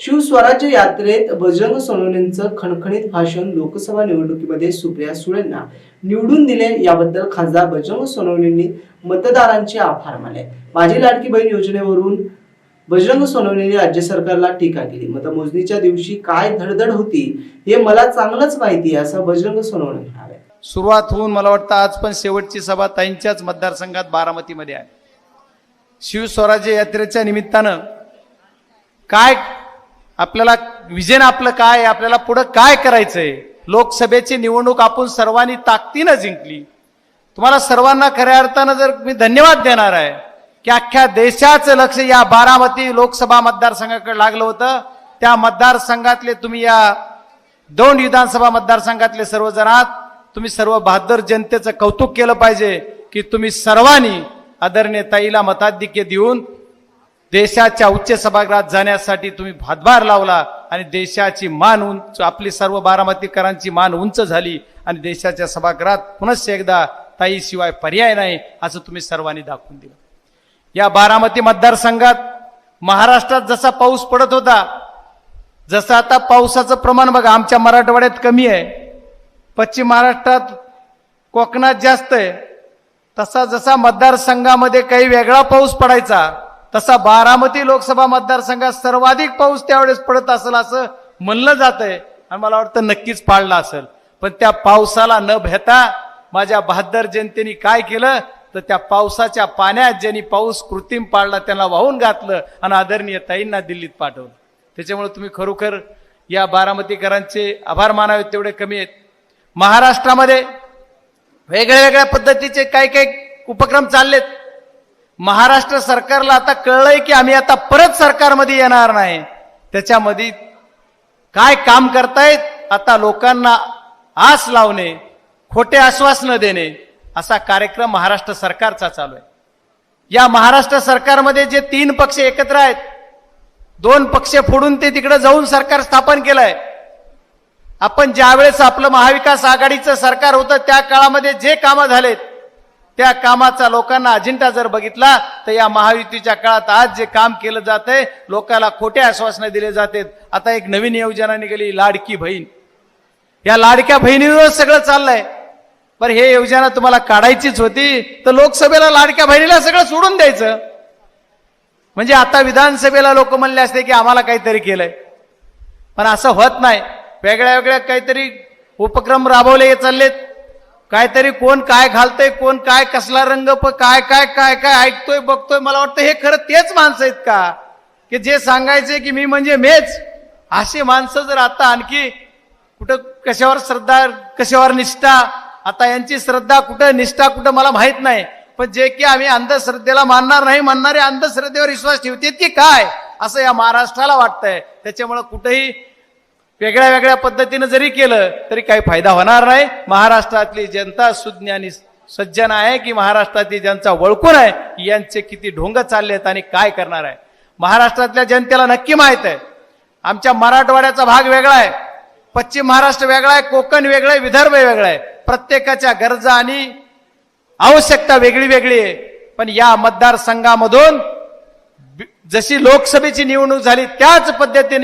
शिवस्वराज्य यात्रेत बजरंग सोनवणेंचं खणखणीत भाषण लोकसभा निवडणुकीमध्ये सुप्रिया सुळेंना निवडून दिले याबद्दल खासदार बजरंग सोनवणेंनी मतदारांचे आभार मानले. माझी लाडकी बहीण योजनेवरून बजरंग सोनवणेंनी राज्य सरकारला टीका केली. मतमोजणीच्या दिवशी काय धडधड होती हे मला चांगलंच माहिती आहे असं बजरंग सोनवणे म्हणाले. सुरुवात होऊन मला वाटतं आज पण शेवटची सभा ताईंच्याच मतदारसंघात बारामतीमध्ये आहे. शिवस्वराज्य यात्रेच्या निमित्तानं काय आपल्याला विजन आपलं काय? आपल्याला पुढं काय करायचंय? लोकसभेची निवडणूक आपण सर्वांनी ताकदीनं जिंकली. तुम्हाला सर्वांना खऱ्या अर्थानं जर मी धन्यवाद देणार आहे की अख्ख्या देशाचं लक्ष या बारामती लोकसभा मतदारसंघाकडे लागलं होतं. त्या मतदारसंघातले तुम्ही या दोन विधानसभा मतदारसंघातले सर्वजण आहात. तुम्ही सर्व बहादर जनतेचं कौतुक केलं पाहिजे की तुम्ही सर्वांनी आदरणीय ताईला मताधिक्य देऊन देशाच्या उच्च सभागृहात जाण्यासाठी तुम्ही हातभार लावला आणि देशाची मान उंच आपली सर्व बारामतीकरांची मान उंच झाली आणि देशाच्या सभागृहात पुनश्च एकदा ताईशिवाय पर्याय नाही असं तुम्ही सर्वांनी दाखवून दिलं. या बारामती मतदारसंघात महाराष्ट्रात जसा पाऊस पडत होता जसं आता पावसाचं प्रमाण बघा आमच्या मराठवाड्यात कमी आहे. पश्चिम महाराष्ट्रात कोकणात जास्त आहे. तसा जसा मतदारसंघामध्ये काही वेगळा पाऊस पडायचा तसा बारामती लोकसभा मतदारसंघात सर्वाधिक पाऊस त्यावेळेस पडत असेल असं म्हणलं जात आहे आणि मला वाटतं नक्कीच पाळला असेल. पण त्या पावसाला न भेता माझ्या बहादर जनतेने काय केलं? तर त्या पावसाच्या पाण्यात ज्यांनी पाऊस कृत्रिम पाळला त्यांना वाहून घातलं आणि आदरणीय ताईंना दिल्लीत पाठवलं. त्याच्यामुळे तुम्ही खरोखर या बारामतीकरांचे आभार मानावेत तेवढे कमी आहेत. महाराष्ट्रामध्ये वेगळ्या वेगळ्या पद्धतीचे काही काही उपक्रम चाललेत? महाराष्ट्र सरकारला आता कळलंय की आम्ही आता परत सरकारमध्ये येणार नाही. त्याच्यामध्ये काय काम करतायत आता लोकांना आस लावणे खोटे आश्वासनं देणे असा कार्यक्रम महाराष्ट्र सरकारचा चालू आहे. या महाराष्ट्र सरकारमध्ये जे तीन पक्ष एकत्र आहेत दोन पक्ष फोडून ते तिकडे जाऊन सरकार स्थापन केलंय. आपण ज्यावेळेस आपलं महाविकास आघाडीचं सरकार होतं त्या काळामध्ये जे कामं झालेत त्या कामाचा लोकांना अजिंठा जर बघितला तर या महायुतीच्या काळात आज जे काम केलं जातंय लोकांना खोटे आश्वासनं दिले जातात. आता एक नवीन योजना निघाली लाडकी बहीण. या लाडक्या बहिणीवर सगळं चाललंय. पण हे योजना तुम्हाला काढायचीच होती तर लोकसभेला लाडक्या बहिणीला सगळं सोडून द्यायचं. म्हणजे आता विधानसभेला लोक म्हणले असते की आम्हाला काहीतरी केलंय. पण असं होत नाही. वेगळ्या वेगळ्या काहीतरी उपक्रम राबवले चाललेत. काहीतरी कोण काय घालतंय कोण काय कसला रंग प काय काय काय काय ऐकतोय बघतोय मला वाटतं हे खरं तेच माणसं आहेत का? की जे सांगायचे की मी म्हणजे मेच अशी माणसं जर आता आणखी कुठं कशावर श्रद्धा कशावर निष्ठा आता यांची श्रद्धा कुठं निष्ठा कुठं मला माहीत नाही. पण जे की आम्ही अंधश्रद्धेला मानणार नाही म्हणणारे अंधश्रद्धेवर विश्वास ठेवते की काय? असं या महाराष्ट्राला वाटतंय. त्याच्यामुळं कुठेही वेगळ्या वेगळ्या पद्धतीनं जरी केलं तरी काही फायदा होणार नाही. महाराष्ट्रातली जनता सुज्ञानी सज्जन आहे की महाराष्ट्रातली ज्यांचा वळकून आहे यांचे किती ढोंग चालले आहेत आणि काय करणार आहे? महाराष्ट्रातल्या जनतेला नक्की माहीत आहे. आमच्या मराठवाड्याचा भाग वेगळा आहे. पश्चिम महाराष्ट्र वेगळा आहे कोकण वेगळं आहे विदर्भ वेगळा आहे. प्रत्येकाच्या गरजा आणि आवश्यकता वेगळी वेगळी आहे. पण या मतदारसंघामधून जशी लोकसभेची निवडणूक झाली त्याच पद्धतीने